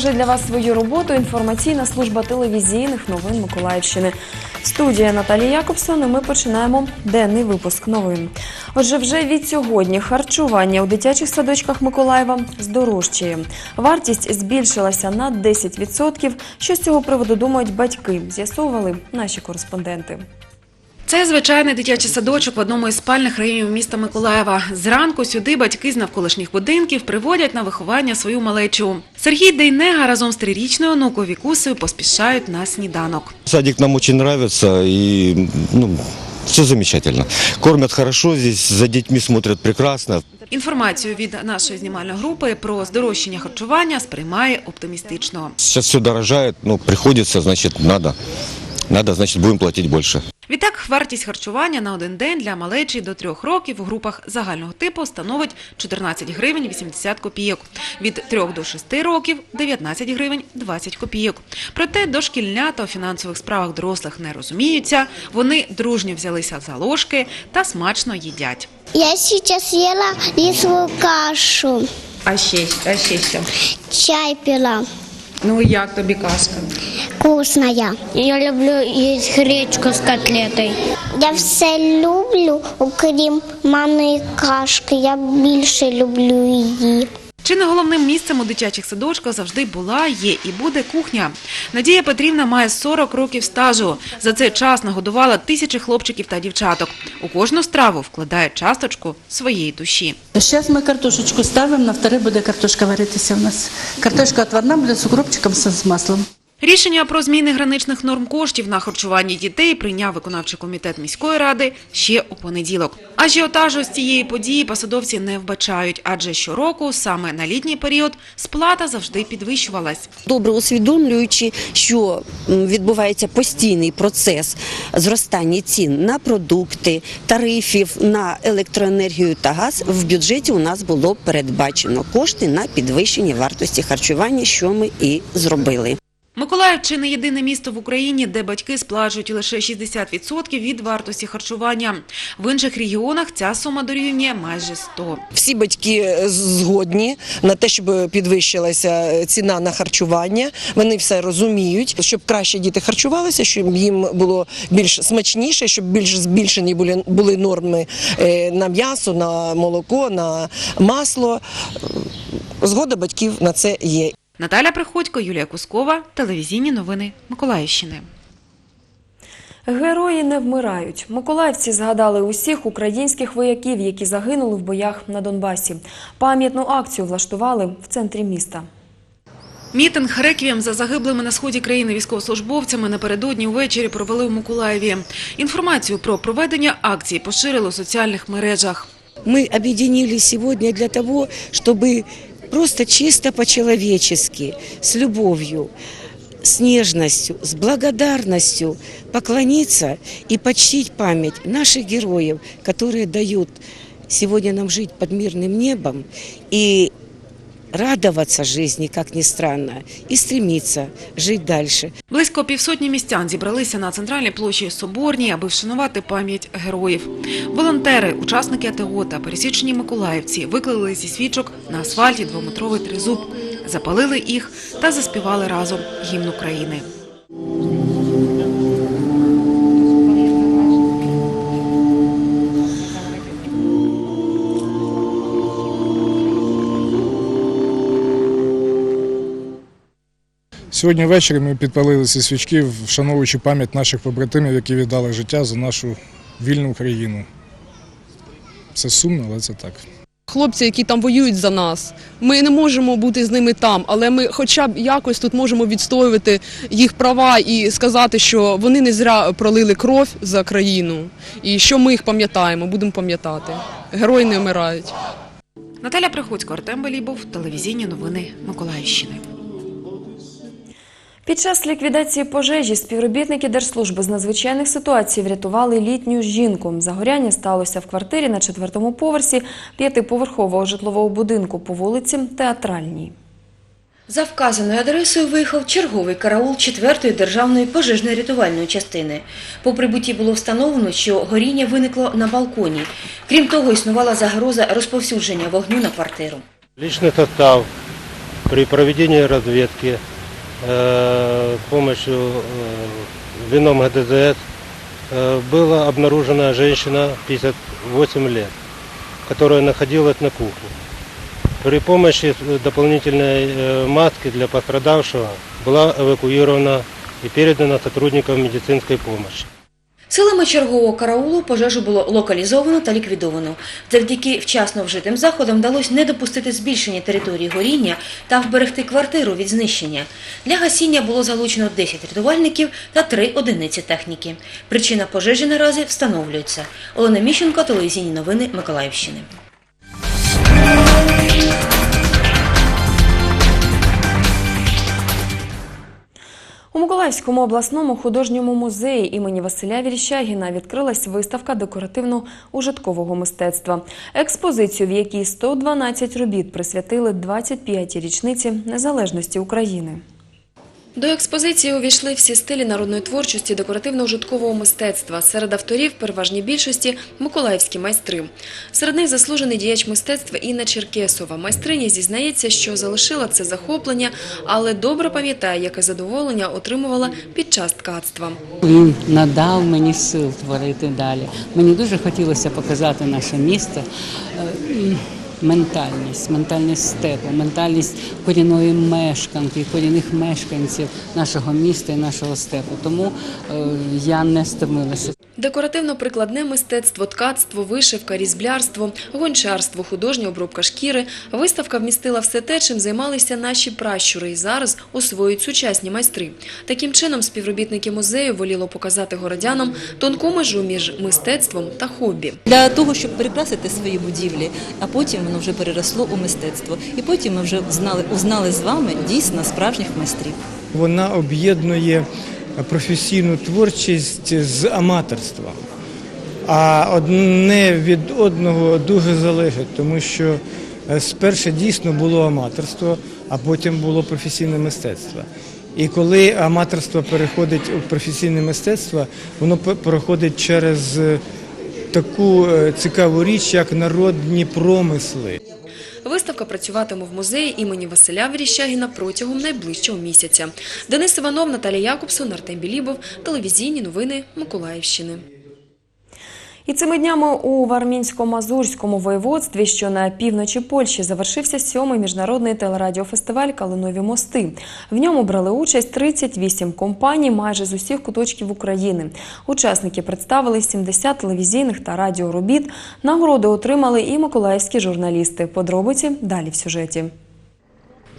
Продовжує для вас свою роботу інформаційна служба телевізійних новин Миколаївщини. Студія Наталія Якобсон. і Ми починаємо денний випуск новин. Отже, вже від сьогодні харчування у дитячих садочках Миколаєва здорожчає. Вартість збільшилася на 10%. Що з цього приводу думають батьки? З'ясовували наші кореспонденти. Це звичайний дитячий садочок в одному із спальних районів міста Миколаєва. Зранку сюди батьки з навколишніх будинків приводять на виховання свою малечу. Сергій Дейнега разом з трирічною онукою Вікусею поспішають на сніданок. Садик нам очень нравится и ну, все замечательно. Кормят хорошо здесь, за детьми смотрят прекрасно. Інформацію від нашої знімальної групи про здорожчання харчування сприймає оптимістично. Сейчас все дорожает, ну приходится, значит надо. Надо, значит будем платить больше. Відтак, вартість харчування на один день для малечі до трьох років у групах загального типу становить 14 гривень 80 копійок. Від 3 до 6 років – 19 гривень 20 копійок. Проте дошкільнята у фінансових справах дорослих не розуміються, вони дружньо взялися за ложки та смачно їдять. Я сейчас ела рисовую кашу, А ще, а ще що? чай пила. Ну як тобі казка? Вкусная. Я люблю їсти гречку з котлетою. Я все люблю, окрім манної кашки. Я більше люблю її. Чи не головним місцем у дитячих садочках завжди була, є і буде кухня. Надія Петрівна має 40 років стажу. За цей час нагодувала тисячі хлопчиків та дівчаток. У кожну страву вкладає часточку своєї душі. Зараз ми картошечку ставимо, на вторе буде картошка варитися у нас. Картошка отварна буде з укропчиком з маслом. Рішення про зміни граничних норм коштів на харчування дітей прийняв виконавчий комітет міської ради ще у понеділок. Ажіотажу з цієї події посадовці не вбачають, адже щороку, саме на літній період, сплата завжди підвищувалась. добре усвідомлюючи, що відбувається постійний процес зростання цін на продукти, тарифів на електроенергію та газ, в бюджеті у нас було передбачено кошти на підвищення вартості харчування, що ми і зробили. Миколаїв чи не єдине місто в Україні, де батьки сплачують лише 60% від вартості харчування. В інших регіонах ця сума дорівнює майже 100. Всі батьки згодні на те, щоб підвищилася ціна на харчування. Вони все розуміють, щоб краще діти харчувалися, щоб їм було більш смачніше, щоб більш збільшені були, були норми е, на м'ясо, на молоко, на масло. Згода батьків на це є. Наталя Приходько, Юлія Кускова, телевізійні новини Миколаївщини. Герої не вмирають. Миколаївці згадали усіх українських вояків, які загинули в боях на Донбасі. Пам'ятну акцію влаштували в центрі міста. Мітинг «Реквієм» за загиблими на сході країни військовослужбовцями напередодні увечері провели в Миколаєві. Інформацію про проведення акції поширили у соціальних мережах. мы объединились сегодня для того, чтобы просто чисто по-человечески, с любовью, с нежностью, с благодарностью поклониться и почтить память наших героев, которые дают сегодня нам жить под мирным небом. И радоваться жизни, как ни странно, и стремиться жить дальше. Близько півсотні містян зібралися на центральній площі Соборній, аби вшанувати пам'ять героїв. Волонтери, учасники АТО та пересічені миколаївці виклали зі свічок на асфальті двометровий тризуб, запалили їх та заспівали разом гімн України. Сьогодні ввечері ми підпалили ці свічки, вшановуючи пам'ять наших побратимів, які віддали життя за нашу вільну країну. Це сумно, але це так. Хлопці, які там воюють за нас, ми не можемо бути з ними там, але ми хоча б якось тут можемо відстоювати їх права і сказати, що вони не зря пролили кров за країну, і що ми їх пам'ятаємо, будемо пам'ятати. Герої не вмирають. Наталя Приходько, Артем Белібов, телевізійні новини Миколаївщини. Під час ліквідації пожежі співробітники Держслужби з надзвичайних ситуацій врятували літню жінку. Загоряння сталося в квартирі на четвертому поверсі п'ятиповерхового житлового будинку по вулиці Театральній. За вказаною адресою виїхав черговий караул 4-ї державної пожежно-рятувальної частини. По прибутті було встановлено, що горіння виникло на балконі. Крім того, існувала загроза розповсюдження вогню на квартиру. Личный состав при проведении разведки э, с помощью э, вином ГДЗС э, была обнаружена женщина 58 лет, которая находилась на кухне. При помощи э, дополнительной э, маски для пострадавшего была эвакуирована и передана сотрудникам медицинской помощи. Силами чергового караулу пожежу було локалізовано та ліквідовано. Завдяки вчасно вжитим заходам вдалося не допустити збільшення території горіння та вберегти квартиру від знищення. Для гасіння було залучено 10 рятувальників та 3 одиниці техніки. Причина пожежі наразі встановлюється. Олена Міщенко, телевізійні новини Миколаївщини. Миколаївському обласному художньому музеї імені Василя Вільщагіна відкрилась виставка декоративно-ужиткового мистецтва. Експозицію, в якій 112 робіт присвятили 25-й річниці незалежності України. До експозиції увійшли всі стилі народної творчості декоративно-ужиткового мистецтва. Серед авторів переважній більшості миколаївські майстри. Серед них заслужений діяч мистецтва Інна Черкесова. Майстриня зізнається, що залишила це захоплення, але добре пам'ятає, яке задоволення отримувала під час ткацтва. Він надав мені сил творити далі. Мені дуже хотілося показати наше місто. Ментальність, ментальність степу, ментальність корінної мешканки, корінних мешканців нашого міста і нашого степу. Тому е, я не стомилася. Декоративно-прикладне мистецтво, ткацтво, вишивка, різблярство, гончарство, художня обробка шкіри. Виставка вмістила все те, чим займалися наші пращури і зараз освоюють сучасні майстри. Таким чином, співробітники музею воліло показати городянам тонку межу між мистецтвом та хобі. для того, щоб перекрасити свої будівлі, а потім воно вже переросло у мистецтво. І потім ми вже знали, узнали з вами дійсно справжніх майстрів. Вона об'єднує професійну творчість з аматорством. А одне від одного дуже залежить, тому що е, спершу дійсно було аматорство, а потім було професійне мистецтво. І коли аматорство переходить у професійне мистецтво, воно проходить через е, таку е, цікаву річ, як народні промисли. Виставка працюватиме в музеї імені Василя Верещагіна протягом найближчого місяця. Денис Іванов, Наталія Якубсон, Артем Білібов. Телевізійні новини Миколаївщини. І цими днями у Вармінсько-Мазурському воєводстві, що на півночі Польщі, завершився сьомий міжнародний телерадіофестиваль Калинові мости. В ньому брали участь 38 компаній майже з усіх куточків України. Учасники представили 70 телевізійних та радіоробіт. Нагороди отримали і миколаївські журналісти. Подробиці далі в сюжеті.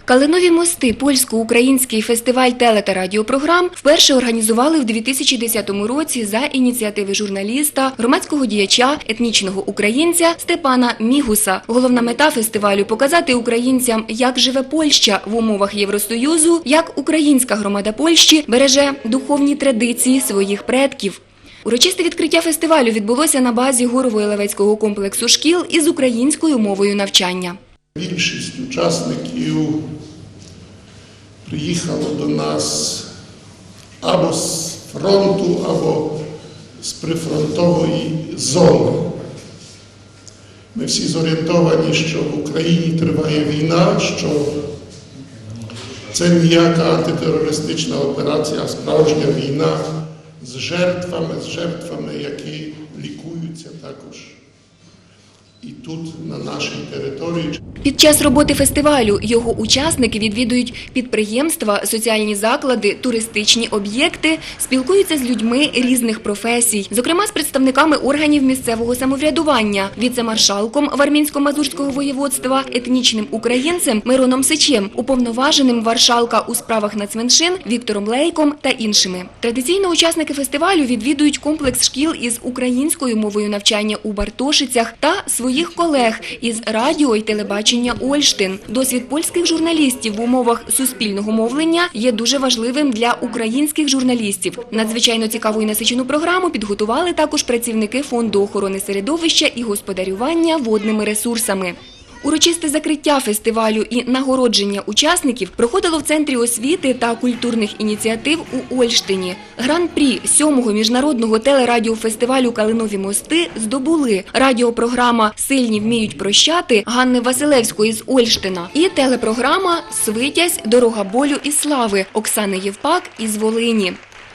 Калинові мости польсько-український фестиваль теле та радіопрограм вперше організували в 2010 році за ініціативи журналіста, громадського діяча, етнічного українця Степана Мігуса. Головна мета фестивалю показати українцям, як живе Польща в умовах Євросоюзу, як українська громада Польщі береже духовні традиції своїх предків. Урочисте відкриття фестивалю відбулося на базі Горово-Єлевецького комплексу шкіл із українською мовою навчання. Більшість учасників приїхало до нас або з фронту, або з прифронтової зони. Ми всі зорієнтовані, що в Україні триває війна, що це ніяка антитерористична операція, а справжня війна з жертвами, з жертвами, які лікуються також і тут, на нашій території. Під час роботи фестивалю його учасники відвідують підприємства, соціальні заклади, туристичні об'єкти, спілкуються з людьми різних професій, зокрема з представниками органів місцевого самоврядування, віце-маршалком Вармінсько-Мазурського воєводства, етнічним українцем Мироном Сичем, уповноваженим Варшалка у справах нацменшин Віктором Лейком та іншими. Традиційно учасники фестивалю відвідують комплекс шкіл із українською мовою навчання у Бартошицях та своїх колег із радіо і телебачення Ольштин. Досвід польських журналістів в умовах суспільного мовлення є дуже важливим для українських журналістів. Надзвичайно цікаву і насичену програму підготували також працівники фонду охорони середовища і господарювання водними ресурсами. Урочисте закриття фестивалю і нагородження учасників проходило в центрі освіти та культурних ініціатив у Ольштині. Гран-прі сьомого міжнародного телерадіофестивалю Калинові мости здобули радіопрограма Сильні вміють прощати Ганни Василевської з Ольштина і телепрограма Свитязь Дорога болю і слави Оксани Євпак із Волині.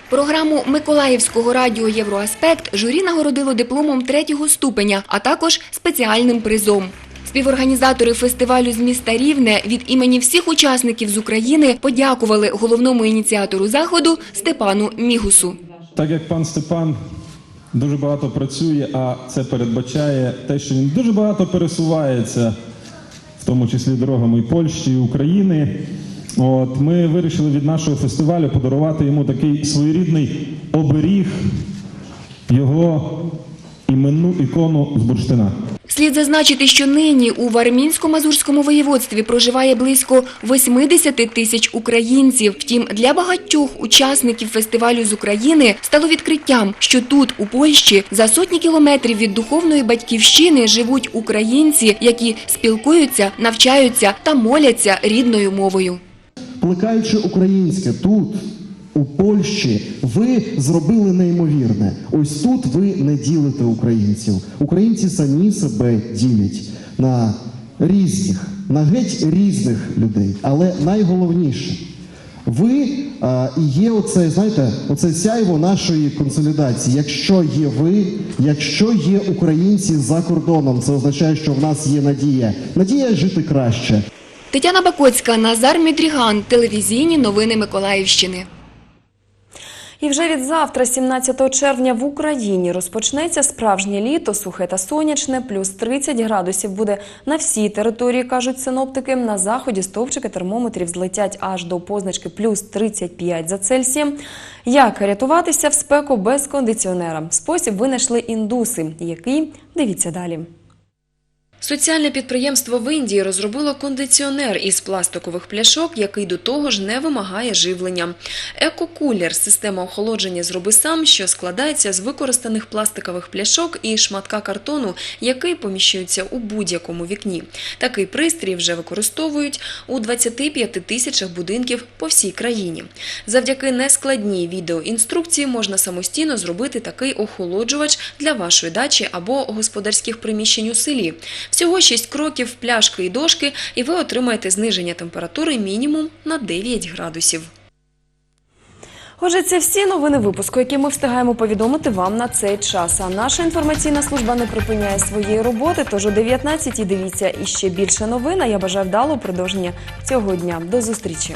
Програму Миколаївського радіо Євроаспект журі нагородило дипломом третього ступеня, а також спеціальним призом. Співорганізатори фестивалю з міста Рівне від імені всіх учасників з України подякували головному ініціатору заходу Степану Мігусу. Так як пан Степан дуже багато працює, а це передбачає те, що він дуже багато пересувається, в тому числі дорогами і Польщі, і України. От ми вирішили від нашого фестивалю подарувати йому такий своєрідний оберіг, його іменну ікону з бурштина. Слід зазначити, що нині у Вармінсько-Мазурському воєводстві проживає близько 80 тисяч українців. Втім, для багатьох учасників фестивалю з України стало відкриттям, що тут, у Польщі, за сотні кілометрів від духовної батьківщини живуть українці, які спілкуються, навчаються та моляться рідною мовою. Плекаючи українське тут, у Польщі, ви зробили неймовірне. Ось тут ви не ділите українців. Українці самі себе ділять на різних, на геть різних людей. Але найголовніше, ви а, і є оце, знаєте, оце сяйво нашої консолідації. Якщо є ви, якщо є українці за кордоном, це означає, що в нас є надія. Надія жити краще. Тетяна Бакоцька, Назар Мідріган, телевізійні новини Миколаївщини. І вже від завтра, 17 червня, в Україні розпочнеться справжнє літо, сухе та сонячне, плюс 30 градусів буде на всій території, кажуть синоптики. На заході стовпчики термометрів злетять аж до позначки плюс 35 за Цельсієм. Як рятуватися в спеку без кондиціонера? Спосіб винайшли індуси. Який? Дивіться далі. Соціальне підприємство в Індії розробило кондиціонер із пластикових пляшок, який до того ж не вимагає живлення. Екокулер – система охолодження зроби сам, що складається з використаних пластикових пляшок і шматка картону, який поміщується у будь-якому вікні. Такий пристрій вже використовують у 25 тисячах будинків по всій країні. Завдяки нескладній відеоінструкції можна самостійно зробити такий охолоджувач для вашої дачі або господарських приміщень у селі. Всього 6 кроків, пляшки і дошки, і ви отримаєте зниження температури мінімум на 9 градусів. Отже, це всі новини випуску, які ми встигаємо повідомити вам на цей час. А наша інформаційна служба не припиняє своєї роботи. Тож о 19 дивіться іще більше новин. Я бажаю вдалого продовження цього дня. До зустрічі.